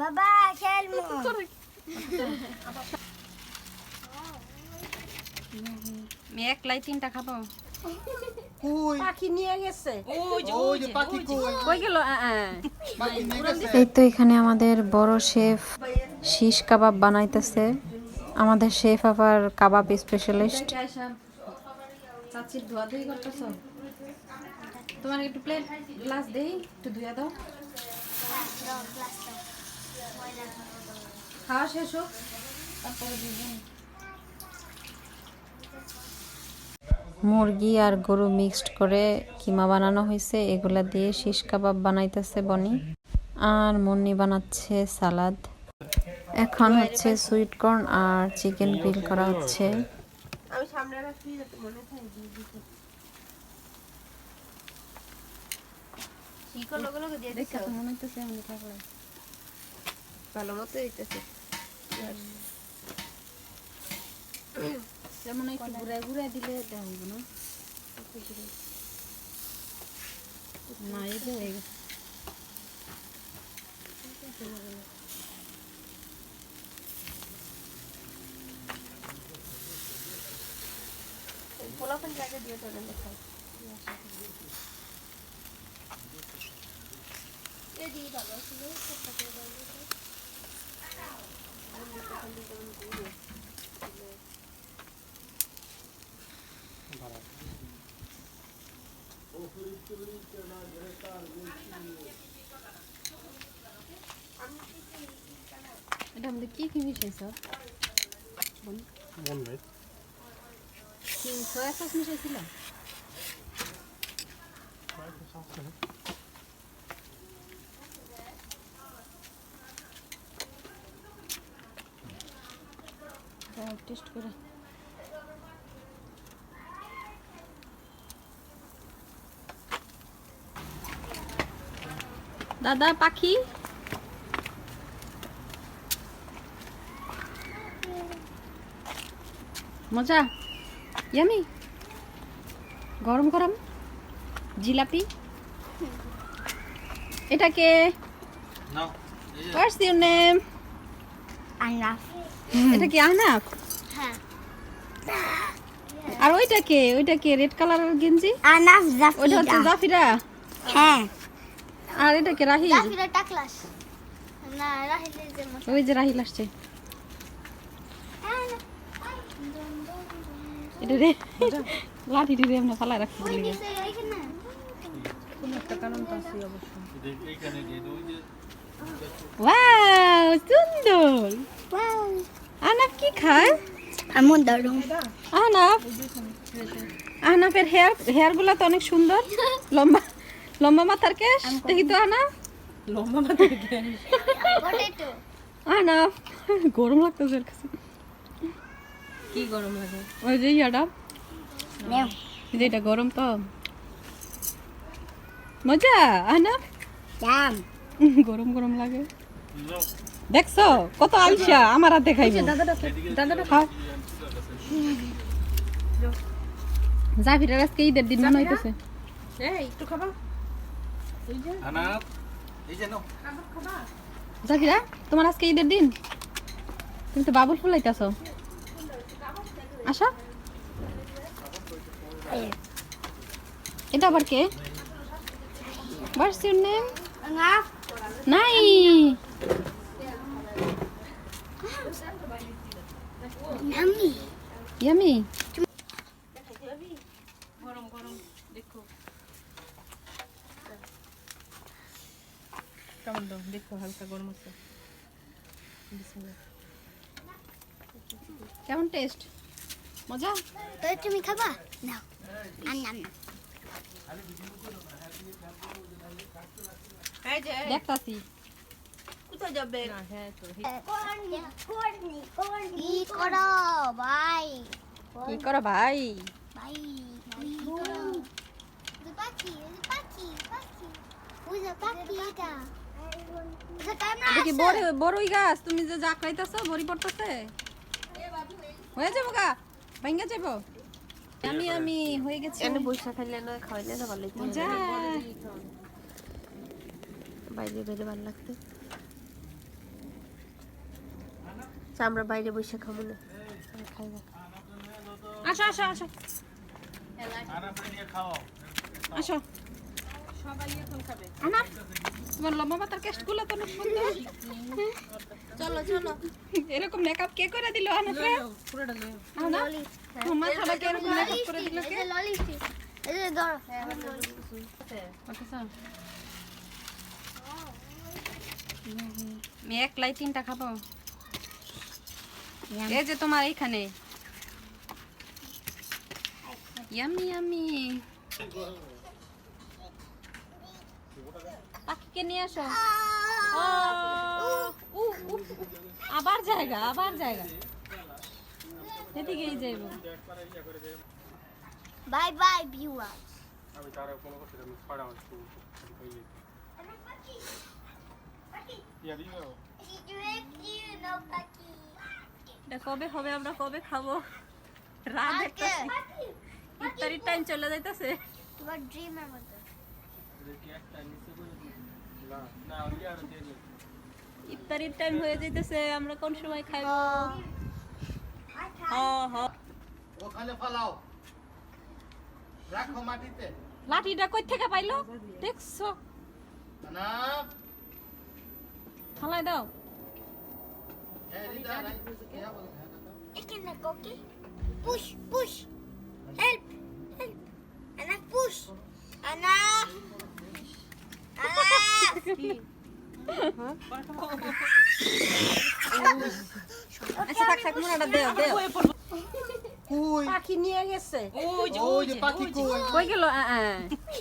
বাবা খেলব একলাই তিনটা খাব। কই? পাখি নিয়ে গেছে। ওই যে পাখি কই? কই গেল? পাখি নিয়ে গেছে। এই তো এখানে আমাদের বড় শেফ শিশ কাবাব বানাইতেছে। আমাদের শেফ আবার কাবাব স্পেশালিস্ট চাচির ধোয়া ধুই করতেছ? তোমার একটু প্লেট গ্লাস দেই একটু ধুয়া দাও। খাওয়া শেষ হোক তারপরে দুজন। মুরগি আর গরু মিক্সড করে কিমা বানানো হয়েছে এগুলা দিয়ে শিশ কাবাব বানাইতেছে বনি। আর মুন্নি বানাচ্ছে সালাদ। এখন হচ্ছে সুইট কর্ন আর চিকেন গ্রিল করা হচ্ছে। আমি সামনে রাখি মনে থাকে ভালো মতো দিতেছে যেমন একটু ঘুরাই ঘুরাই দিলে এটা হইব না। না এই যে হয়ে গেছে। পোলাপন জায়গা দিয়ে তো দেখাই। এটা আমাদের কি কি মিশাইছ কি সয়া সস মিশাইছিল টেস্ট করে। দাদা পাখি? মজা? ইয়ামি? গরম গরম? জিলাপি? এটাকে নাও হোয়াটস ইউর নেম আনাফ। এটা কি আহনাফ হ্যাঁ আর ওইটাকে ওইটাকে রেড কালারের গেঞ্জি? আনাফ ওইটা হচ্ছে জাফিরা? জাফিরা হ্যাঁ। আর এটাকে রাহিল? জাফিরা টাকলাস। না রাহিলের যে ওই যে রাহিল আসছে। এটা রে লাঠি রে আমরা রাখতে বলি। এইখানে এইখানে দিয়ে দাও, ওই যে ওয়াও সুন্দর। ওয়াও। আহনাফ কি খায়? আমন দারুণ আহনাফ আহনাফের হেয়ার হেয়ারগুলা তো অনেক সুন্দর। লম্বা লম্বা মাথার কেশ। দেখি তো আহনাফ পটেটো। আহনাফ গরম লাগতেছে ওর কাছে। কি গরম লাগে? ওই যে ইয়াটা। নেও যে এটা গরম তো। মজা আহনাফ গরম গরম লাগে। দেখছ? কত আলসা আমার আর দেখাইবো দাদাটা খাও। জাফিরের আজকে ঈদের দিন মনে হইতেছে। একটু খাবা? আনাপ এই যে নাও। জাফিরা তোমার আজকে ঈদের দিন? তুমি তো বাবুল ফুলাইতেছ। আসো। এটা আবার কে? What's your name? আনাফ নামি ইয়ামি গরম গরম দেখো কেমন দাও দেখো হালকা গরম আছে. কেমন টেস্ট মজা তো তুমি খাবা না এই যে দেখতাছি কোথায় যাবে? কি করো ভাই? কি করো ভাই? ভাই বড় বড়ই গাছ? তুমি যে যা খাইতেছো বড়ি পড়তেছে? হয়ে যাব গা। ভাঙ্গা যাব। আমি আমি হয়ে গেছি। এনে বৈশা খাইলে না খাইলে না ভালো লাগতো বাইরে বাইরে ভালো লাগতো তো আমরা বাইরে বসে খাব না। আসো আসো এরকম মেকআপ কে করে দিল আনাপে পুরোটা লয়ে আনা। ললি তোমার মাথাটাকে এরকম মেকআপ করে দিল কে? ললি এই যে ধরো। ওকে চল মেয়ে একলাই তিনটা খাব। এই যে তোমার এইখানে। ইয়ামি ইয়ামি পাখিকে নিয়ে আসো। আবার জায়গা আবার জায়গা। এদিকেই যাইব। বাই বাই ভিউয়ার আমি তার কোনো কথা আমি ছড়া একটু কইলে ইয়া দিও। এটা কবে হবে আমরা কবে খাব? রাত ইফতারির টাইম চলে যাইতেছে। তোমার ড্রিমের মতো। একটা ইফতারির টাইম হয়ে যাইতেছে আমরা কোন সময় খাইবো? হ হ ওখানে ফালাও রাখো মাটিতে। লাঠিটা কই থেকে পাইলো? দেখছ। না। ফালাই দাও। হ্যাঁ দাদা এখানে কোকি পুশ পুশ হেল্প হেল্প আনা পুশ আনা আনা আচ্ছা থাক থাক মোনাটা দেও দেও কই পাখি নিয়ে গেছে ওই যে ওই যে পাখি কই কই গেল আ, আ।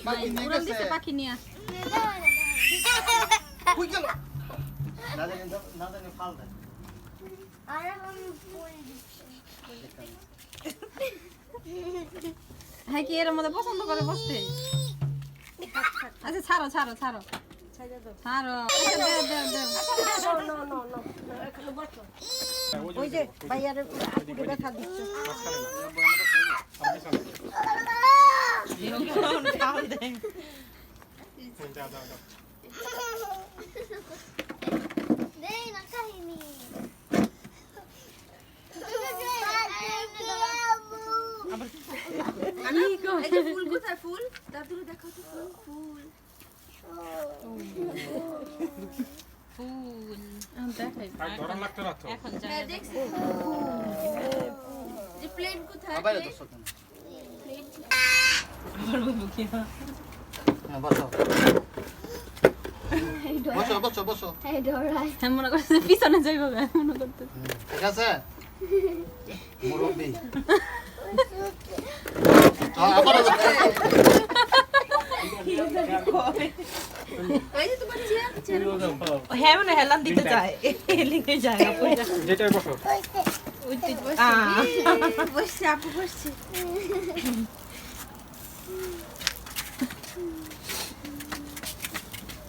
পাখি নিয়ে গেছে পাখি নিয়ে কই গেল না জানি না জানি ফাল দেয় আর আমি ফুল হ্যাঁ কি এর মধ্যে পছন্দ করে বসতে আচ্ছা ছাড়ো ছাড়ো ছাড়ো ছাড়ো আচ্ছা, দেও দেও দেও ওই যে ভাইয়ার আপুরে ব্যথা দিচ্ছে দেই না কাহিনী আমি কো ফুল কোথায় ফুল দাদুরে দেখো তো ফুল ফুল ফুল প্লেন কোথায় বসো বসো বসো পিছনে যাইবো মনে করতে ঠিক আছে? মুরব্বি। হ্যাঁ, হ্যাঁ মানে হেলান দিতে চায়। লিখে যায় যেটাই বসো। বসছে আপু বসছে।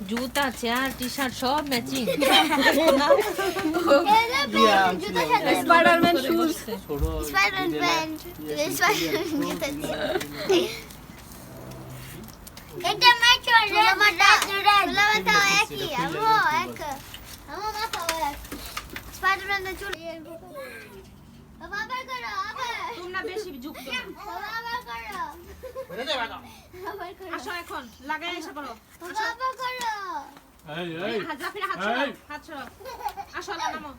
জুতা চেয়ার টি শার্ট সব ম্যাচিং স্পাইডারম্যান শুজ স্পাইডার এটা ম্যাচ করে মাথা তুলা মাথা একই আমো এক আমো মাথা এক স্পাইডারম্যান চুল বাবা করো আবার তোমরা বেশি যুক্ত বাবা আবার করো বেরে যা বেটা আবার করো আসো এখন লাগাই এসে পড়ো। বাবা করো। এই এই হাত জাফির হাত ছড়াও হাত ছড়াও আসো আল্লাহ নামো।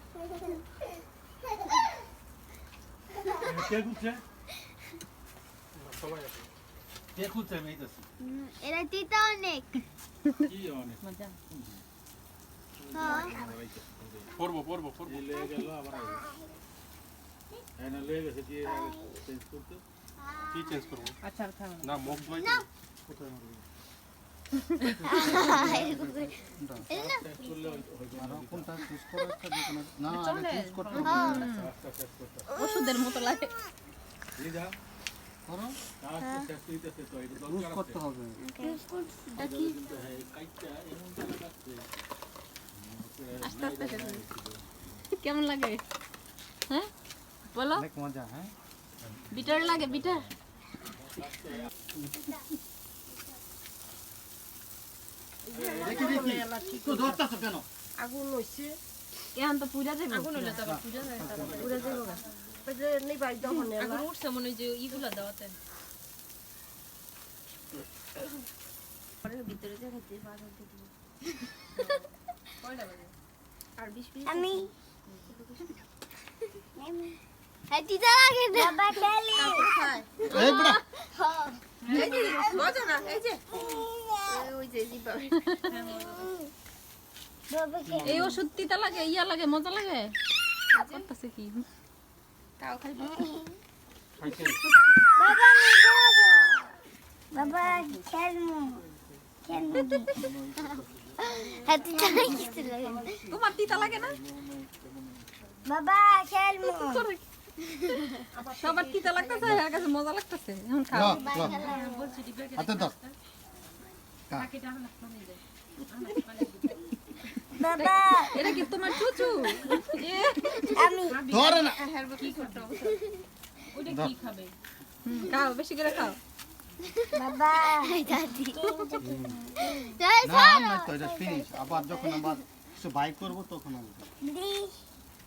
কে খুঁজছে? সবাই আছে। কে খুঁজছে? আমি এইতেছি এরা তিতা অনেক। কি অনেক? পড়ব পড়ব পড়ব। লেগে গেল আবার হ্যাঁ না লেগে গেছে দিয়ে চেঞ্জ করতে। কি চেঞ্জ করব? আচ্ছা থাম না মুখ ধোয়াই কোথায় মারবো? না আর কোনটা চুজ করো। একটা দিকে না না চুজ করতে ওষুধের মতো লাগে করো করতে হবে হ্যাঁ আস্তে আস্তে। হবে। কেমন লাগে? হ্যাঁ? বলো। অনেক মজা হ্যাঁ? বিটার লাগে বিটার আগুন হইছে। এখন তো পূজা যাবে আগুন হলে তো আবার পূজা যায় তারপরে পুরো যাব যে নেই বাড়ি আগুন উঠছে মনে যে ইগুলা দেওয়াতে। ভিতরে যে খেতে পারো কয়টা বাজে আমি। হ্যাঁ দিদা লাগে বাবা খেলি এই বুড়া মজা এই যে। বাবা খেলি ওষুধ তিতা লাগে ইয়া লাগে মজা লাগে। করতেছে কি? তাও খাইবে। বাবা বাবা খেলমু খেলমু দিদা কিছু লাগে না। তোমার তিতা লাগে না? বাবা খেলমু সবার তিতা লাগতেছে এর কাছে মজা লাগতেছে। এখন খাও। হাতে দাও এটা কি তোমার চুচু? আমি। ধরে না। ওইটা কি খাবে? খাও বেশি করে খাও। বাবা দাদি না না তো এটা ফিনিশ আবার যখন আবার কিছু বাইক করব তখন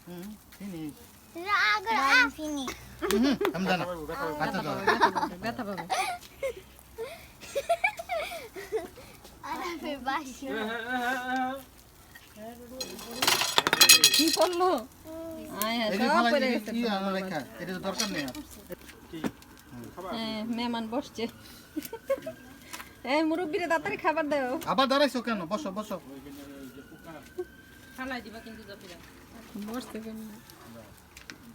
হুম ফিনিশ কি করল? মেহমান বসছে। এই মুরব্বীরে তাড়াতাড়ি খাবার দাও। আবার দাঁড়াইছো কেন? বসো বসো। ফালাই দিবা কিন্তু কেমন?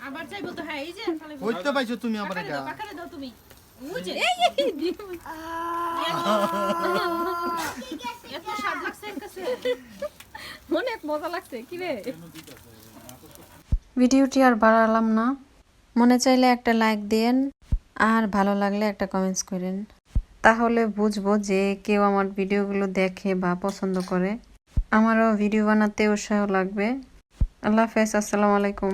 আবার চাইব তো হ্যাঁ এই যে হইতে পাইছো তুমি আবার এটা। দাও তুমি। এত স্বাদ লাগছে কাছে। অনেক মজা লাগছে কি রে? ভিডিওটি আর বাড়ালাম না। মনে চাইলে একটা লাইক দেন আর ভালো লাগলে একটা কমেন্টস করেন। তাহলে বুঝব যে কেউ আমার ভিডিওগুলো দেখে বা পছন্দ করে। আমারও ভিডিও বানাতে উৎসাহ লাগবে। আল্লাহ হাফেজ আসসালামু আলাইকুম।